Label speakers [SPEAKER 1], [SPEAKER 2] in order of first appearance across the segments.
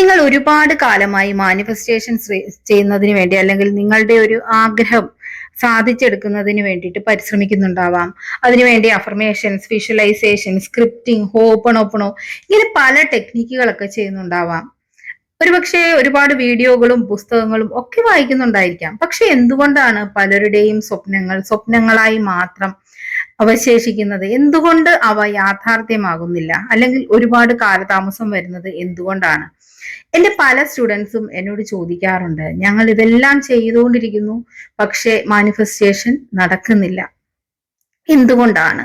[SPEAKER 1] നിങ്ങൾ ഒരുപാട് കാലമായി മാനിഫെസ്റ്റേഷൻ ചെയ്യുന്നതിന് വേണ്ടി അല്ലെങ്കിൽ നിങ്ങളുടെ ഒരു ആഗ്രഹം സാധിച്ചെടുക്കുന്നതിന് വേണ്ടിയിട്ട് പരിശ്രമിക്കുന്നുണ്ടാവാം. അതിനുവേണ്ടി അഫർമേഷൻസ് വിഷ്വലൈസേഷൻ സ്ക്രിപ്റ്റിംഗ് ഹോപ്പണോപ്പണോ ഇങ്ങനെ പല ടെക്നിക്കുകളൊക്കെ ചെയ്യുന്നുണ്ടാവാം. ഒരുപക്ഷെ ഒരുപാട് വീഡിയോകളും പുസ്തകങ്ങളും ഒക്കെ വായിക്കുന്നുണ്ടായിരിക്കാം. പക്ഷെ എന്തുകൊണ്ടാണ് പലരുടെയും സ്വപ്നങ്ങൾ സ്വപ്നങ്ങളായി മാത്രം അവശേഷിക്കുന്നത്? എന്തുകൊണ്ട് അവ യാഥാർത്ഥ്യമാകുന്നില്ല? അല്ലെങ്കിൽ ഒരുപാട് കാലതാമസം വരുന്നത് എന്തുകൊണ്ടാണ്? എന്റെ പല സ്റ്റുഡൻസും എന്നോട് ചോദിക്കാറുണ്ട്. ഞങ്ങൾ ഇതെല്ലാം ചെയ്തുകൊണ്ടിരിക്കുന്നു പക്ഷേ മാനിഫെസ്റ്റേഷൻ നടക്കുന്നില്ല. എന്തുകൊണ്ടാണ്?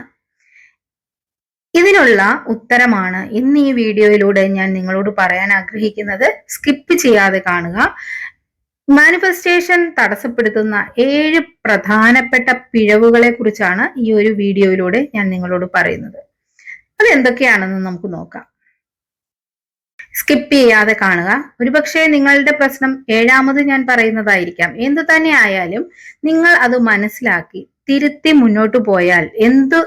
[SPEAKER 1] ഇതിനുള്ള ഉത്തരമാണ് ഇന്ന് ഈ വീഡിയോയിലൂടെ ഞാൻ നിങ്ങളോട് പറയാൻ ആഗ്രഹിക്കുന്നത്. സ്കിപ്പ് ചെയ്യാതെ കാണുക. മാനിഫെസ്റ്റേഷൻ തടസ്സപ്പെടുത്തുന്ന ഏഴ് പ്രധാനപ്പെട്ട പിഴവുകളെ കുറിച്ചാണ് ഈ ഒരു വീഡിയോയിലൂടെ ഞാൻ നിങ്ങളോട് പറയുന്നത്. അത് എന്തൊക്കെയാണെന്ന് നമുക്ക് നോക്കാം. സ്കിപ്പ് ചെയ്യാതെ കാണുക. ഒരുപക്ഷെ നിങ്ങളുടെ പ്രശ്നം ഏഴാമത് ഞാൻ പറയുന്നതായിരിക്കാം. എന്തു തന്നെ ആയാലും നിങ്ങൾ അത് മനസ്സിലാക്കി തിരുത്തി മുന്നോട്ട് പോയാൽ എന്ത്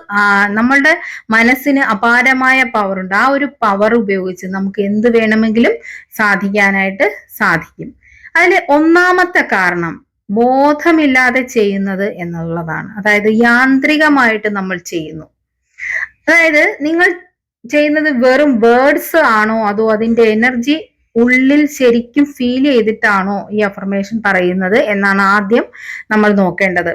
[SPEAKER 1] നമ്മളുടെ മനസ്സിന് അപാരമായ പവറുണ്ട് ആ ഒരു പവർ ഉപയോഗിച്ച് നമുക്ക് എന്ത് വേണമെങ്കിലും സാധിക്കാനായിട്ട് സാധിക്കും. അതിൽ ഒന്നാമത്തെ കാരണം ബോധമില്ലാതെ ചെയ്യുന്നത് എന്നുള്ളതാണ്. അതായത് യാന്ത്രികമായിട്ട് നമ്മൾ ചെയ്യുന്നു. അതായത് നിങ്ങൾ ചെയ്യുന്നത് വെറും വേർഡ്സ് ആണോ അതോ അതിന്റെ എനർജി ഉള്ളിൽ ശരിക്കും ഫീൽ ചെയ്തിട്ടാണോ ഈ അഫർമേഷൻ പറയുന്നത് എന്നാണ് ആദ്യം നമ്മൾ നോക്കേണ്ടത്.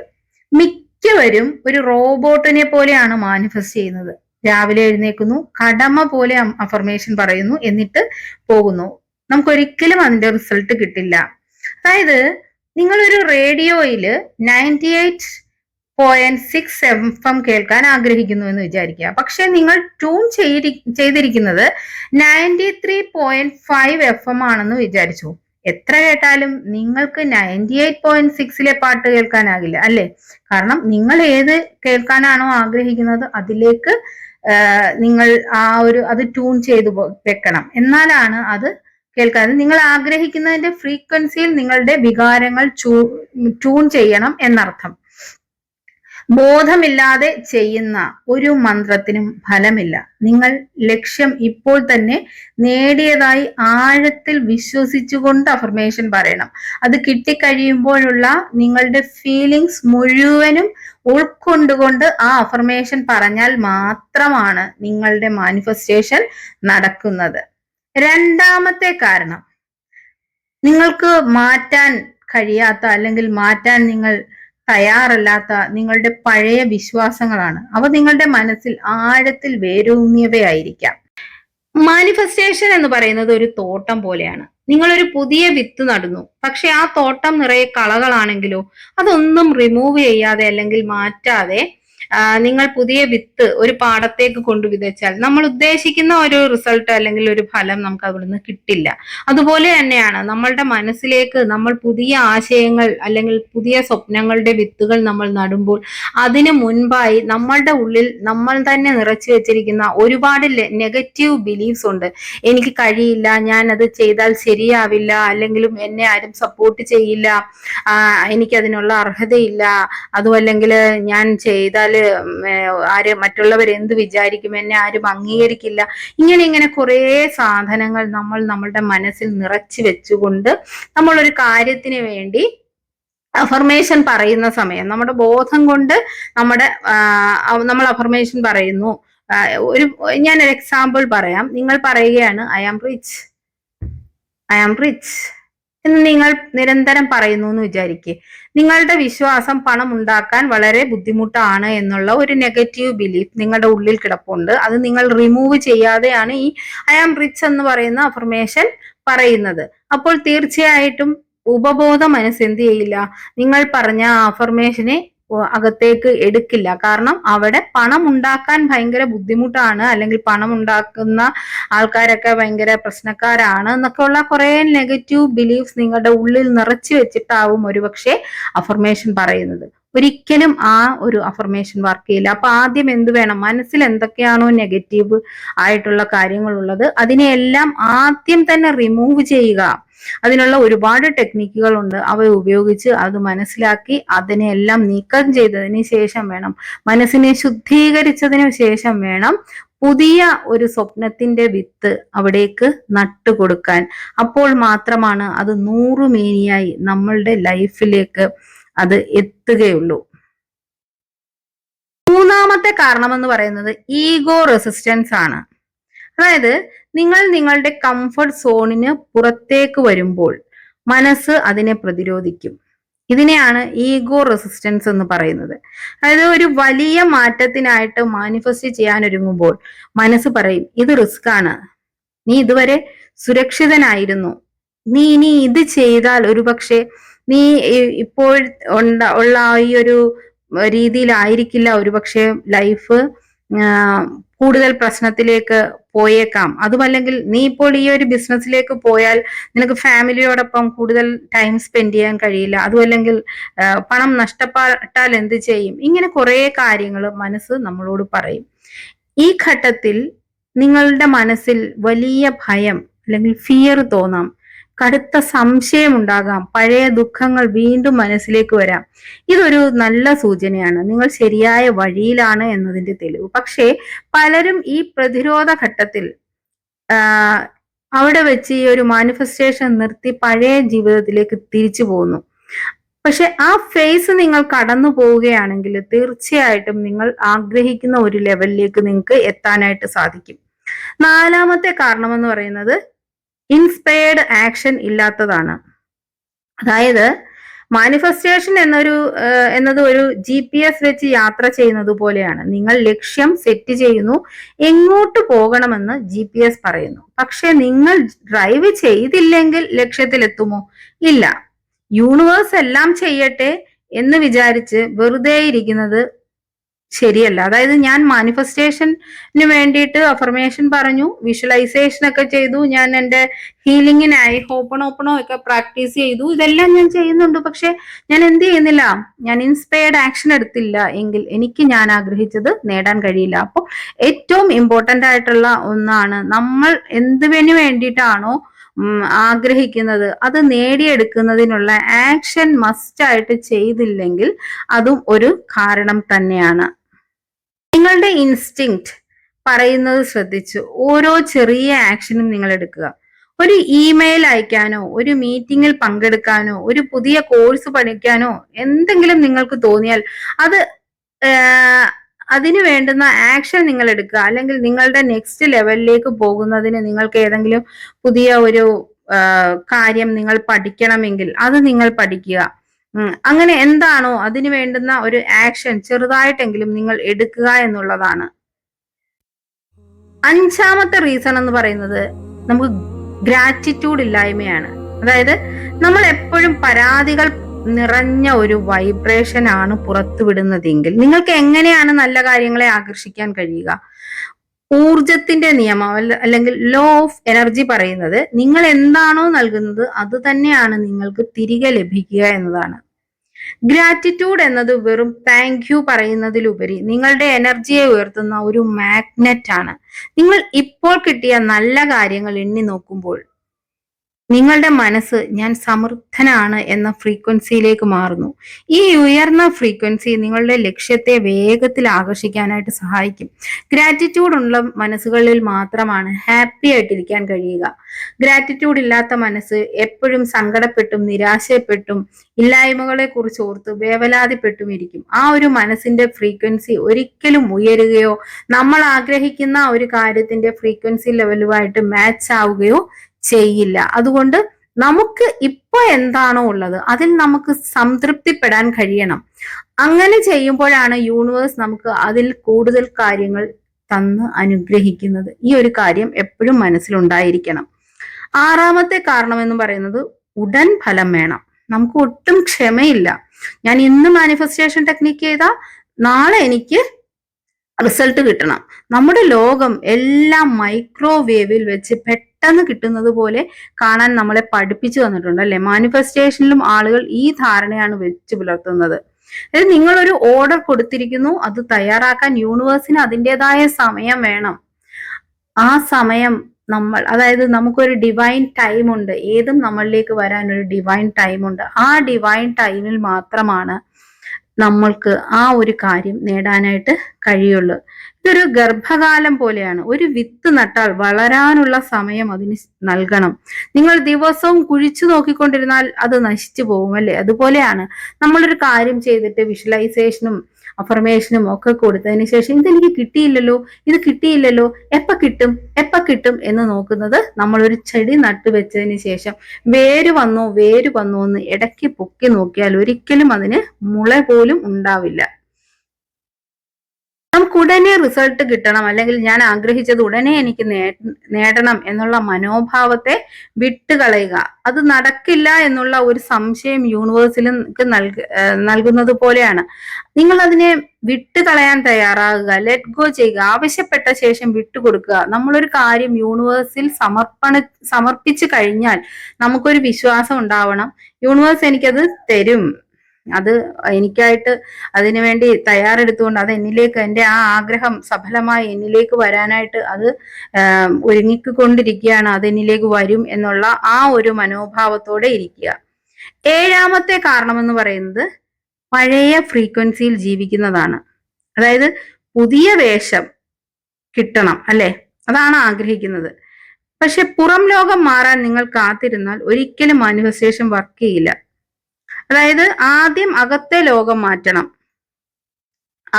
[SPEAKER 1] മിക്കവരും ഒരു റോബോട്ടിനെ പോലെയാണ് മാനിഫെസ്റ്റ് ചെയ്യുന്നത്. രാവിലെ എഴുന്നേക്കുന്നു കടമ പോലെ അഫർമേഷൻ പറയുന്നു എന്നിട്ട് പോകുന്നു. നമുക്കൊരിക്കലും അതിന്റെ റിസൾട്ട് കിട്ടില്ല. അതായത് നിങ്ങളൊരു റേഡിയോയിൽ ninety eight point six F M കേൾക്കാൻ ആഗ്രഹിക്കുന്നു എന്ന് വിചാരിക്കുക. പക്ഷെ നിങ്ങൾ ട്യൂൺ ചെയ്തിരിക്കുന്നത് ninety three point five F M ആണെന്ന് വിചാരിച്ചു. എത്ര കേട്ടാലും നിങ്ങൾക്ക് നയന്റി എയ്റ്റ് പോയിന്റ് സിക്സിലെ പാട്ട് കേൾക്കാനാകില്ല അല്ലേ? കാരണം നിങ്ങൾ ഏത് കേൾക്കാനാണോ ആഗ്രഹിക്കുന്നത് അതിലേക്ക് നിങ്ങൾ ആ ഒരു അത് ട്യൂൺ ചെയ്തു വെക്കണം. എന്നാലാണ് അത് കേൾക്കാതെ നിങ്ങൾ ആഗ്രഹിക്കുന്നതിന്റെ ഫ്രീക്വൻസിയിൽ നിങ്ങളുടെ വികാരങ്ങൾ ട്യൂൺ ചെയ്യണം എന്നർത്ഥം. ബോധമില്ലാതെ ചെയ്യുന്ന ഒരു മന്ത്രത്തിനും ഫലമില്ല. നിങ്ങൾ ലക്ഷ്യം ഇപ്പോൾ തന്നെ നേടിയതായി ആഴത്തിൽ വിശ്വസിച്ചുകൊണ്ട് അഫർമേഷൻ പറയണം. അത് കിട്ടിക്കഴിയുമ്പോഴുള്ള നിങ്ങളുടെ ഫീലിങ്സ് മുഴുവനും ഉൾക്കൊണ്ടുകൊണ്ട് ആ അഫർമേഷൻ പറഞ്ഞാൽ മാത്രമാണ് നിങ്ങളുടെ മാനിഫെസ്റ്റേഷൻ നടക്കുന്നത്. രണ്ടാമത്തെ കാരണം. നിങ്ങൾക്ക് മാറ്റാൻ കഴിയാത്ത അല്ലെങ്കിൽ മാറ്റാൻ നിങ്ങൾ തയ്യാറല്ലാത്ത നിങ്ങളുടെ പഴയ വിശ്വാസങ്ങളാണ്. അവ നിങ്ങളുടെ മനസ്സിൽ ആഴത്തിൽ വേരൂന്നിയവയായിരിക്കാം. മാനിഫെസ്റ്റേഷൻ എന്ന് പറയുന്നത് ഒരു തോട്ടം പോലെയാണ്. നിങ്ങളൊരു പുതിയ വിത്ത് നടന്നു. പക്ഷെ ആ തോട്ടം നിറയെ കളകളാണെങ്കിലോ അതൊന്നും റിമൂവ് ചെയ്യാതെ അല്ലെങ്കിൽ മാറ്റാതെ നിങ്ങൾ പുതിയ വിത്ത് ഒരു പാടത്തേക്ക് കൊണ്ടു വിതച്ചാൽ നമ്മൾ ഉദ്ദേശിക്കുന്ന ഒരു റിസൾട്ട് അല്ലെങ്കിൽ ഒരു ഫലം നമുക്ക് അവിടുന്ന് കിട്ടില്ല. അതുപോലെ തന്നെയാണ് നമ്മളുടെ മനസ്സിലേക്ക് നമ്മൾ പുതിയ ആശയങ്ങൾ അല്ലെങ്കിൽ പുതിയ സ്വപ്നങ്ങളുടെ വിത്തുകൾ നമ്മൾ നടുമ്പോൾ അതിന് മുൻപായി നമ്മളുടെ ഉള്ളിൽ നമ്മൾ തന്നെ നിറച്ചു വെച്ചിരിക്കുന്ന ഒരുപാട് നെഗറ്റീവ് ബിലീഫ്സ് ഉണ്ട്. എനിക്ക് കഴിയില്ല ഞാൻ അത് ചെയ്താൽ ശരിയാവില്ല അല്ലെങ്കിലും എന്നെ ആരും സപ്പോർട്ട് ചെയ്യില്ല എനിക്കതിനുള്ള അർഹതയില്ല അതുമല്ലെങ്കിൽ ഞാൻ ചെയ്താൽ ആര് മറ്റുള്ളവർ എന്ത് വിചാരിക്കും എന്നെ ആരും അംഗീകരിക്കില്ല. ഇങ്ങനെ ഇങ്ങനെ കുറേ സാധനങ്ങൾ നമ്മൾ നമ്മളുടെ മനസ്സിൽ നിറച്ചു വെച്ചുകൊണ്ട് നമ്മൾ ഒരു കാര്യത്തിന് വേണ്ടി അഫർമേഷൻ പറയുന്ന സമയം നമ്മുടെ ബോധം കൊണ്ട് നമ്മുടെ നമ്മൾ അഫർമേഷൻ പറയുന്നു. ഒരു ഞാൻ ഒരു എക്സാമ്പിൾ പറയാം. നിങ്ങൾ പറയുകയാണ് I am rich. I am rich. എന്ന് നിങ്ങൾ നിരന്തരം പറയുന്നു എന്ന് വിചാരിക്കുക നിങ്ങളുടെ വിശ്വാസം പണം ഉണ്ടാക്കാൻ വളരെ ബുദ്ധിമുട്ടാണ് എന്നുള്ള ഒരു നെഗറ്റീവ് ബിലീഫ് നിങ്ങളുടെ ഉള്ളിൽ കിടപ്പുണ്ട്. അത് നിങ്ങൾ റിമൂവ് ചെയ്യാതെയാണ് ഈ ഐ ആം റിച്ച് എന്ന് പറയുന്ന അഫർമേഷൻ പറയുന്നത്. അപ്പോൾ തീർച്ചയായിട്ടും ഉപബോധ മനസ്സ് എന്ത് ചെയ്യില്ല? നിങ്ങൾ പറഞ്ഞ ആ അഫർമേഷനെ അകത്തേക്ക് എടുക്കില്ല. കാരണം അവിടെ പണം ഉണ്ടാക്കാൻ ഭയങ്കര ബുദ്ധിമുട്ടാണ്. അല്ലെങ്കിൽ പണം ഉണ്ടാക്കുന്ന ആൾക്കാരൊക്കെ ഭയങ്കര പ്രശ്നക്കാരാണ് എന്നൊക്കെ ഉള്ള കുറെ നെഗറ്റീവ് ബിലീഫ്സ് നിങ്ങളുടെ ഉള്ളിൽ നിറച്ചു വെച്ചിട്ടാവും ഒരുപക്ഷെ അഫർമേഷൻ പറയുന്നത്. ഒരിക്കലും ആ ഒരു അഫർമേഷൻ വർക്ക് ചെയ്യില്ല. അപ്പൊ ആദ്യം എന്ത് വേണം? മനസ്സിൽ എന്തൊക്കെയാണോ നെഗറ്റീവ് ആയിട്ടുള്ള കാര്യങ്ങളുള്ളത് അതിനെയെല്ലാം ആദ്യം തന്നെ റിമൂവ് ചെയ്യുക. അതിനുള്ള ഒരുപാട് ടെക്നിക്കുകൾ ഉണ്ട്. അവ ഉപയോഗിച്ച് അത് മനസ്സിലാക്കി അതിനെല്ലാം നീക്കം ചെയ്തതിന് ശേഷം വേണം. മനസ്സിനെ ശുദ്ധീകരിച്ചതിന് ശേഷം വേണം പുതിയ ഒരു സ്വപ്നത്തിന്റെ വിത്ത് അവിടേക്ക് നട്ടുകൊടുക്കാൻ അപ്പോൾ മാത്രമാണ് അത് നൂറുമേനിയായി നമ്മളുടെ ലൈഫിലേക്ക് അത് എത്തുകയുള്ളൂ. മൂന്നാമത്തെ കാരണം എന്ന് പറയുന്നത് ഈഗോ റെസിസ്റ്റൻസ് ആണ്. അതായത് നിങ്ങൾ നിങ്ങളുടെ കംഫർട്ട് സോണിന് പുറത്തേക്ക് വരുമ്പോൾ മനസ്സ് അതിനെ പ്രതിരോധിക്കും. ഇതിനെയാണ് ഈഗോ റെസിസ്റ്റൻസ് എന്ന് പറയുന്നത്. അതായത് ഒരു വലിയ മാറ്റത്തിനായിട്ട് മാനിഫെസ്റ്റ് ചെയ്യാൻ ഒരുങ്ങുമ്പോൾ മനസ്സ് പറയും ഇത് റിസ്ക് ആണ്. നീ ഇതുവരെ സുരക്ഷിതനായിരുന്നു. നീ ഇനി ഇത് ചെയ്താൽ ഒരുപക്ഷെ നീ ഇപ്പോൾ ഉള്ള ഈ ഒരു രീതിയിലായിരിക്കില്ല. ഒരുപക്ഷെ ലൈഫ് കൂടുതൽ പ്രശ്നത്തിലേക്ക് പോയേക്കാം. അതുമല്ലെങ്കിൽ നീ ഇപ്പോൾ ഈ ഒരു ബിസിനസ്സിലേക്ക് പോയാൽ നിനക്ക് ഫാമിലിയോടൊപ്പം കൂടുതൽ ടൈം സ്പെൻഡ് ചെയ്യാൻ കഴിയില്ല. അതുമല്ലെങ്കിൽ പണം നഷ്ടപ്പെട്ടാൽ എന്ത് ചെയ്യും? ഇങ്ങനെ കുറെ കാര്യങ്ങൾ മനസ്സ് നമ്മളോട് പറയും. ഈ ഘട്ടത്തിൽ നിങ്ങളുടെ മനസ്സിൽ വലിയ ഭയം അല്ലെങ്കിൽ ഫിയർ തോന്നാം. കടുത്ത സംശയമുണ്ടാകാം. പഴയ ദുഃഖങ്ങൾ വീണ്ടും മനസ്സിലേക്ക് വരാം. ഇതൊരു നല്ല സൂചനയാണ്. നിങ്ങൾ ശരിയായ വഴിയിലാണ് എന്നതിന്റെ തെളിവ്. പക്ഷേ പലരും ഈ പ്രതിരോധ ഘട്ടത്തിൽ അവിടെ വെച്ച് ഈ ഒരു മാനിഫെസ്റ്റേഷൻ നിർത്തി പഴയ ജീവിതത്തിലേക്ക് തിരിച്ചു പോകുന്നു പക്ഷെ ആ ഫേസ് നിങ്ങൾ കടന്നു പോവുകയാണെങ്കിൽ തീർച്ചയായിട്ടും നിങ്ങൾ ആഗ്രഹിക്കുന്ന ഒരു ലെവലിലേക്ക് നിങ്ങൾക്ക് എത്താനായിട്ട് സാധിക്കും. നാലാമത്തെ കാരണം എന്ന് പറയുന്നത് ഇൻസ്പയർഡ് ആക്ഷൻ ഇല്ലാത്തതാണ്. അതായത് മാനിഫെസ്റ്റേഷൻ എന്നൊരു എന്നത് ഒരു ജി പി എസ് വെച്ച് യാത്ര ചെയ്യുന്നത് പോലെയാണ്. നിങ്ങൾ ലക്ഷ്യം സെറ്റ് ചെയ്യുന്നു എങ്ങോട്ട് പോകണമെന്ന് ജി പി എസ് പറയുന്നു. പക്ഷെ നിങ്ങൾ ഡ്രൈവ് ചെയ്തില്ലെങ്കിൽ ലക്ഷ്യത്തിലെത്തുമോ? ഇല്ല. യൂണിവേഴ്സ് എല്ലാം ചെയ്യട്ടെ എന്ന് വിചാരിച്ച് വെറുതെ ഇരിക്കുന്നത് ശരിയല്ല. അതായത് ഞാൻ മാനിഫെസ്റ്റേഷന് വേണ്ടിയിട്ട് അഫർമേഷൻ പറഞ്ഞു വിഷ്വലൈസേഷൻ ഒക്കെ ചെയ്തു ഞാൻ എന്റെ ഹീലിങ്ങിനായി ഓപ്പൺ ഓപ്പണോ ഒക്കെ പ്രാക്ടീസ് ചെയ്തു. ഇതെല്ലാം ഞാൻ ചെയ്യുന്നുണ്ട്. പക്ഷെ ഞാൻ എന്ത് ചെയ്യുന്നില്ല? ഞാൻ ഇൻസ്പയർഡ് ആക്ഷൻ എടുത്തില്ല എങ്കിൽ എനിക്ക് ഞാൻ ആഗ്രഹിച്ചത് നേടാൻ കഴിയില്ല. അപ്പോൾ ഏറ്റവും ഇമ്പോർട്ടന്റ് ആയിട്ടുള്ള ഒന്നാണ് നമ്മൾ എന്തിനു വേണ്ടിയിട്ടാണോ ആഗ്രഹിക്കുന്നത് അത് നേടിയെടുക്കുന്നതിനുള്ള ആക്ഷൻ മസ്റ്റായിട്ട് ചെയ്തില്ലെങ്കിൽ അതും ഒരു കാരണം തന്നെയാണ്. നിങ്ങളുടെ ഇൻസ്റ്റിങ് പറയുന്നത് ശ്രദ്ധിച്ച് ഓരോ ചെറിയ ആക്ഷനും നിങ്ങൾ എടുക്കുക. ഒരു ഇമെയിൽ അയക്കാനോ ഒരു മീറ്റിംഗിൽ പങ്കെടുക്കാനോ ഒരു പുതിയ കോഴ്സ് പഠിക്കാനോ എന്തെങ്കിലും നിങ്ങൾക്ക് തോന്നിയാൽ അത് അതിന് വേണ്ടുന്ന ആക്ഷൻ നിങ്ങൾ എടുക്കുക. അല്ലെങ്കിൽ നിങ്ങളുടെ നെക്സ്റ്റ് ലെവലിലേക്ക് പോകുന്നതിന് നിങ്ങൾക്ക് ഏതെങ്കിലും പുതിയ ഒരു കാര്യം നിങ്ങൾ പഠിക്കണമെങ്കിൽ അത് നിങ്ങൾ പഠിക്കുക. അങ്ങനെ എന്താണോ അതിന് വേണ്ടുന്ന ഒരു ആക്ഷൻ ചെറുതായിട്ടെങ്കിലും നിങ്ങൾ എടുക്കുക എന്നുള്ളതാണ്. അഞ്ചാമത്തെ റീസൺ എന്ന് പറയുന്നത് നമുക്ക് ഗ്രാറ്റിറ്റ്യൂഡ് ഇല്ലായ്മയാണ്. അതായത് നമ്മൾ എപ്പോഴും പരാതികൾ നിറഞ്ഞ ഒരു വൈബ്രേഷൻ ആണ് പുറത്തുവിടുന്നതെങ്കിൽ നിങ്ങൾക്ക് എങ്ങനെയാണ് നല്ല കാര്യങ്ങളെ ആകർഷിക്കാൻ കഴിയുക? ഊർജത്തിന്റെ നിയമം അല്ലെങ്കിൽ ലോ ഓഫ് എനർജി പറയുന്നത് നിങ്ങൾ എന്താണോ നൽകുന്നത് അത് തന്നെയാണ് നിങ്ങൾക്ക് തിരികെ ലഭിക്കുക എന്നതാണ്. ഗ്രാറ്റിറ്റ്യൂഡ് എന്നത് വെറും താങ്ക് യു പറയുന്നതിലുപരി നിങ്ങളുടെ എനർജിയെ ഉയർത്തുന്ന ഒരു മാഗ്നറ്റ് ആണ്. നിങ്ങൾ ഇപ്പോൾ കിട്ടിയ നല്ല കാര്യങ്ങൾ എണ്ണി നോക്കുമ്പോൾ നിങ്ങളുടെ മനസ്സ് ഞാൻ സമൃദ്ധനാണ് എന്ന ഫ്രീക്വൻസിയിലേക്ക് മാറുന്നു. ഈ ഉയർന്ന ഫ്രീക്വൻസി നിങ്ങളുടെ ലക്ഷ്യത്തെ വേഗത്തിൽ ആകർഷിക്കാനായിട്ട് സഹായിക്കും. ഗ്രാറ്റിറ്റ്യൂഡ് ഉള്ള മനസ്സുകളിൽ മാത്രമാണ് ഹാപ്പി ആയിട്ടിരിക്കാൻ കഴിയുക. ഗ്രാറ്റിറ്റ്യൂഡ് ഇല്ലാത്ത മനസ്സ് എപ്പോഴും സങ്കടപ്പെട്ടും നിരാശപ്പെട്ടും ഇല്ലായ്മകളെ കുറിച്ച് ഓർത്ത് വേവലാതിപ്പെട്ടും ഇരിക്കും. ആ ഒരു മനസ്സിന്റെ ഫ്രീക്വൻസി ഒരിക്കലും ഉയരുകയോ നമ്മൾ ആഗ്രഹിക്കുന്ന ഒരു കാര്യത്തിന്റെ ഫ്രീക്വൻസി ലെവലുമായിട്ട് മാച്ച് ആവുകയോ ചെയ്യില്ല. അതുകൊണ്ട് നമുക്ക് ഇപ്പൊ എന്താണോ ഉള്ളത് അതിൽ നമുക്ക് സംതൃപ്തിപ്പെടാൻ കഴിയണം. അങ്ങനെ ചെയ്യുമ്പോഴാണ് യൂണിവേഴ്സ് നമുക്ക് അതിൽ കൂടുതൽ കാര്യങ്ങൾ തന്ന് അനുഗ്രഹിക്കുന്നത്. ഈ ഒരു കാര്യം എപ്പോഴും മനസ്സിലുണ്ടായിരിക്കണം. ആറാമത്തെ കാരണം എന്ന് പറയുന്നത് ഉടൻ ഫലം വേണം. നമുക്ക് ഒട്ടും ക്ഷമയില്ല. ഞാൻ ഇന്ന് മാനിഫെസ്റ്റേഷൻ ടെക്നിക്ക് ചെയ്താൽ നാളെ എനിക്ക് റിസൾട്ട് കിട്ടണം. നമ്മുടെ ലോകം എല്ലാം മൈക്രോവേവിൽ വെച്ച് പെട്ടെന്ന് കിട്ടുന്നത് പോലെ കാണാൻ നമ്മളെ പഠിപ്പിച്ചു തന്നിട്ടുണ്ട് അല്ലെ? മാനിഫെസ്റ്റേഷനിലും ആളുകൾ ഈ ധാരണയാണ് വെച്ച് പുലർത്തുന്നത്. അതായത് നിങ്ങളൊരു ഓർഡർ കൊടുത്തിരിക്കുന്നു അത് തയ്യാറാക്കാൻ യൂണിവേഴ്സിന് അതിന്റെതായ സമയം വേണം. ആ സമയം നമ്മൾ അതായത് നമുക്കൊരു ഡിവൈൻ ടൈം ഉണ്ട്. ഏതും നമ്മളിലേക്ക് വരാൻ ഒരു ഡിവൈൻ ടൈം ഉണ്ട്. ആ ഡിവൈൻ ടൈമിൽ മാത്രമാണ് നമ്മൾക്ക് ആ ഒരു കാര്യം നേടാനായിട്ട് കഴിയുള്ളൂ. ഇതൊരു ഗർഭകാലം പോലെയാണ്. ഒരു വിത്ത് നട്ടാൽ വളരാനുള്ള സമയം അതിന് നൽകണം. നിങ്ങൾ ദിവസവും കുഴിച്ചു നോക്കിക്കൊണ്ടിരുന്നാൽ അത് നശിച്ചു പോകും അല്ലേ? അതുപോലെയാണ് നമ്മളൊരു കാര്യം ചെയ്തിട്ട് വിഷ്വലൈസേഷനും അഫർമേഷനും ഒക്കെ കൊടുത്തതിന് ശേഷം ഇതെനിക്ക് കിട്ടിയില്ലല്ലോ ഇത് കിട്ടിയില്ലല്ലോ എപ്പ കിട്ടും എപ്പ കിട്ടും എന്ന് നോക്കുന്നത് നമ്മൾ ഒരു ചെടി നട്ടുവെച്ചതിന് ശേഷം. വേര് വന്നോ വേര് വന്നോ എന്ന് ഇടയ്ക്ക് പൊക്കി നോക്കിയാൽ ഒരിക്കലും അതിന് മുള പോലും ഉണ്ടാവില്ല. നമുക്ക് ഉടനെ റിസൾട്ട് കിട്ടണം. അല്ലെങ്കിൽ ഞാൻ ആഗ്രഹിച്ചത് ഉടനെ എനിക്ക് നേടണം എന്നുള്ള മനോഭാവത്തെ വിട്ടുകളയുക. അത് നടക്കില്ല എന്നുള്ള ഒരു സംശയം യൂണിവേഴ്സിലേക്ക് നൽക നൽകുന്നത് പോലെയാണ്. നിങ്ങൾ അതിനെ വിട്ടുകളയാൻ തയ്യാറാകുക. ലെറ്റ് ഗോ ചെയ്യുക. ആവശ്യപ്പെട്ട ശേഷം വിട്ടുകൊടുക്കുക. നമ്മളൊരു കാര്യം യൂണിവേഴ്സിൽ സമർപ്പണ സമർപ്പിച്ചു കഴിഞ്ഞാൽ നമുക്കൊരു വിശ്വാസം ഉണ്ടാവണം. യൂണിവേഴ്സ് എനിക്കത് തരും. അത് എനിക്കായിട്ട് അതിനു വേണ്ടി തയ്യാറെടുത്തുകൊണ്ട് അത് എന്നിലേക്ക് എന്റെ ആ ആഗ്രഹം സഫലമായി എന്നിലേക്ക് വരാനായിട്ട് അത് ഒരുങ്ങിക്കൊണ്ടിരിക്കുകയാണ്. അത് എന്നിലേക്ക് വരും എന്നുള്ള ആ ഒരു മനോഭാവത്തോടെ ഇരിക്കുക. ഏഴാമത്തെ കാരണമെന്ന് പറയുന്നത് പഴയ ഫ്രീക്വൻസിയിൽ ജീവിക്കുന്നതാണ്. അതായത് പുതിയ വേഷം കിട്ടണം അല്ലെ? അതാണ് ആഗ്രഹിക്കുന്നത്. പക്ഷെ പുറം ലോകം മാറാൻ നിങ്ങൾ കാത്തിരുന്നാൽ ഒരിക്കലും മാനിഫെസ്റ്റേഷൻ വർക്ക് ചെയ്യില്ല. അതായത് ആദ്യം അകത്തെ ലോകം മാറ്റണം.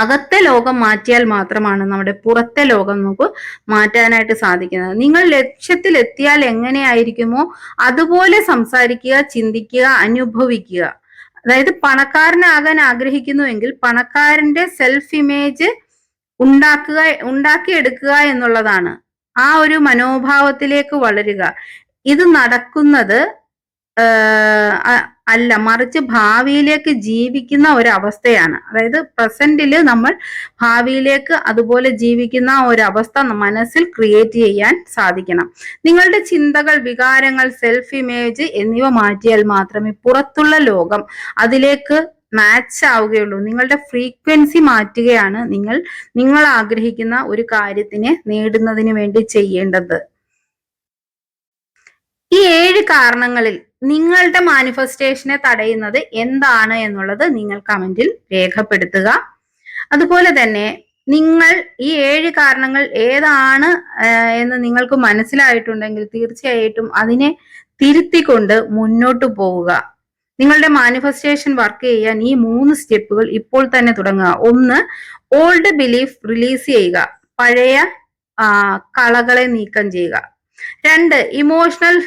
[SPEAKER 1] അകത്തെ ലോകം മാറ്റിയാൽ മാത്രമാണ് നമ്മുടെ പുറത്തെ ലോകം നമുക്ക് മാറ്റാനായിട്ട് സാധിക്കുന്നത്. നിങ്ങൾ ലക്ഷ്യത്തിൽ എത്തിയാൽ എങ്ങനെയായിരിക്കുമോ അതുപോലെ സംസാരിക്കുക ചിന്തിക്കുക അനുഭവിക്കുക. അതായത് പണക്കാരനാകാൻ ആഗ്രഹിക്കുന്നുവെങ്കിൽ പണക്കാരന്റെ സെൽഫ് ഇമേജ് ഉണ്ടാക്കുക ഉണ്ടാക്കിയെടുക്കുക എന്നുള്ളതാണ്. ആ ഒരു മനോഭാവത്തിലേക്ക് വളരുക. ഇത് നടക്കുന്നത് അല്ല മറിച്ച് ഭാവിയിലേക്ക് ജീവിക്കുന്ന ഒരവസ്ഥയാണ്. അതായത് പ്രസന്റിൽ നമ്മൾ ഭാവിയിലേക്ക് അതുപോലെ ജീവിക്കുന്ന ഒരവസ്ഥ മനസ്സിൽ ക്രിയേറ്റ് ചെയ്യാൻ സാധിക്കണം. നിങ്ങളുടെ ചിന്തകൾ വികാരങ്ങൾ സെൽഫ് ഇമേജ് എന്നിവ മാറ്റിയാൽ മാത്രമേ പുറത്തുള്ള ലോകം അതിലേക്ക് മാച്ച് ആവുകയുള്ളൂ. നിങ്ങളുടെ ഫ്രീക്വൻസി മാറ്റുകയാണ് നിങ്ങൾ നിങ്ങൾ ആഗ്രഹിക്കുന്ന ഒരു കാര്യത്തിനെ നേടുന്നതിന് വേണ്ടി ചെയ്യേണ്ടത്. ഈ ഏഴ് കാരണങ്ങളിൽ നിങ്ങളുടെ മാനിഫെസ്റ്റേഷനെ തടയുന്നത് എന്താണ് എന്നുള്ളത് നിങ്ങൾ കമന്റിൽ രേഖപ്പെടുത്തുക. അതുപോലെ തന്നെ നിങ്ങൾ ഈ ഏഴ് കാരണങ്ങൾ ഏതാണ് എന്ന് നിങ്ങൾക്ക് മനസ്സിലായിട്ടുണ്ടെങ്കിൽ തീർച്ചയായിട്ടും അതിനെ തിരുത്തിക്കൊണ്ട് മുന്നോട്ട് പോവുക. നിങ്ങളുടെ മാനിഫെസ്റ്റേഷൻ വർക്ക് ചെയ്യാൻ ഈ മൂന്ന് സ്റ്റെപ്പുകൾ ഇപ്പോൾ തന്നെ തുടങ്ങുക. ഒന്ന് ഓൾഡ് ബിലീഫ് റിലീസ് ചെയ്യുക. പഴയ കളകളെ നീക്കം ചെയ്യുക. രണ്ട് ഇമോഷണൽ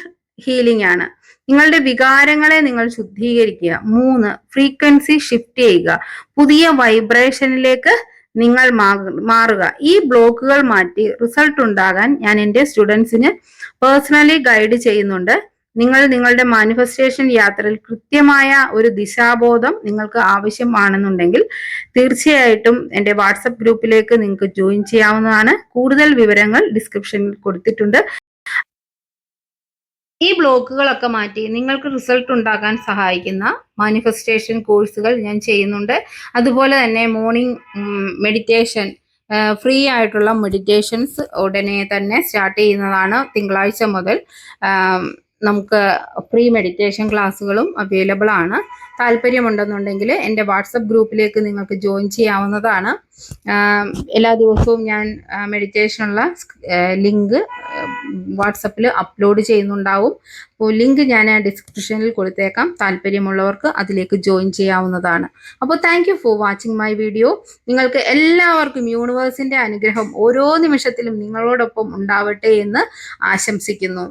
[SPEAKER 1] ഹീലിംഗ് ആണ്. നിങ്ങളുടെ വികാരങ്ങളെ നിങ്ങൾ ശുദ്ധീകരിക്കുക. മൂന്ന് ഫ്രീക്വൻസി ഷിഫ്റ്റ് ചെയ്യുക. പുതിയ വൈബ്രേഷനിലേക്ക് നിങ്ങൾ മാറുക. ഈ ബ്ലോക്കുകൾ മാറ്റി റിസൾട്ട് ഉണ്ടാകാൻ ഞാൻ എന്റെ സ്റ്റുഡൻസിന് പേഴ്സണലി ഗൈഡ് ചെയ്യുന്നുണ്ട്. നിങ്ങൾ നിങ്ങളുടെ മാനിഫെസ്റ്റേഷൻ യാത്രയിൽ കൃത്യമായ ഒരു ദിശാബോധം നിങ്ങൾക്ക് ആവശ്യമാണെന്നുണ്ടെങ്കിൽ തീർച്ചയായിട്ടും എന്റെ വാട്സപ്പ് ഗ്രൂപ്പിലേക്ക് നിങ്ങൾക്ക് ജോയിൻ ചെയ്യാവുന്നതാണ്. കൂടുതൽ വിവരങ്ങൾ ഡിസ്ക്രിപ്ഷനിൽ കൊടുത്തിട്ടുണ്ട്. ഈ ബ്ലോക്കുകളൊക്കെ മാറ്റി നിങ്ങൾക്ക് റിസൾട്ട് ഉണ്ടാക്കാൻ സഹായിക്കുന്ന മാനിഫെസ്റ്റേഷൻ കോഴ്സുകൾ ഞാൻ ചെയ്യുന്നുണ്ട്. അതുപോലെ തന്നെ മോർണിംഗ് മെഡിറ്റേഷൻ ഫ്രീ ആയിട്ടുള്ള മെഡിറ്റേഷൻസ് ഉടനെ തന്നെ സ്റ്റാർട്ട് ചെയ്യുന്നതാണ് തിങ്കളാഴ്ച മുതൽ. നമുക്ക് ഫ്രീ മെഡിറ്റേഷൻ ക്ലാസ്സുകളും അവൈലബിൾ ആണ്. താല്പര്യമുണ്ടെന്നുണ്ടെങ്കിൽ എന്റെ വാട്സപ്പ് ഗ്രൂപ്പിലേക്ക് നിങ്ങൾക്ക് ജോയിൻ ചെയ്യാവുന്നതാണ്. എല്ലാ ദിവസവും ഞാൻ മെഡിറ്റേഷനുള്ള ലിങ്ക് വാട്സപ്പിൽ അപ്ലോഡ് ചെയ്യുന്നുണ്ടാവും. അപ്പോൾ ലിങ്ക് ഞാൻ ഡിസ്ക്രിപ്ഷനിൽ കൊടുത്തേക്കാം. താല്പര്യമുള്ളവർക്ക് അതിലേക്ക് ജോയിൻ ചെയ്യാവുന്നതാണ്. അപ്പോൾ thank you for watching my video നിങ്ങൾക്ക് എല്ലാവർക്കും യൂണിവേഴ്സിന്റെ അനുഗ്രഹം ഓരോ നിമിഷത്തിലും നിങ്ങളോടൊപ്പം ഉണ്ടാവട്ടെ എന്ന് ആശംസിക്കുന്നു.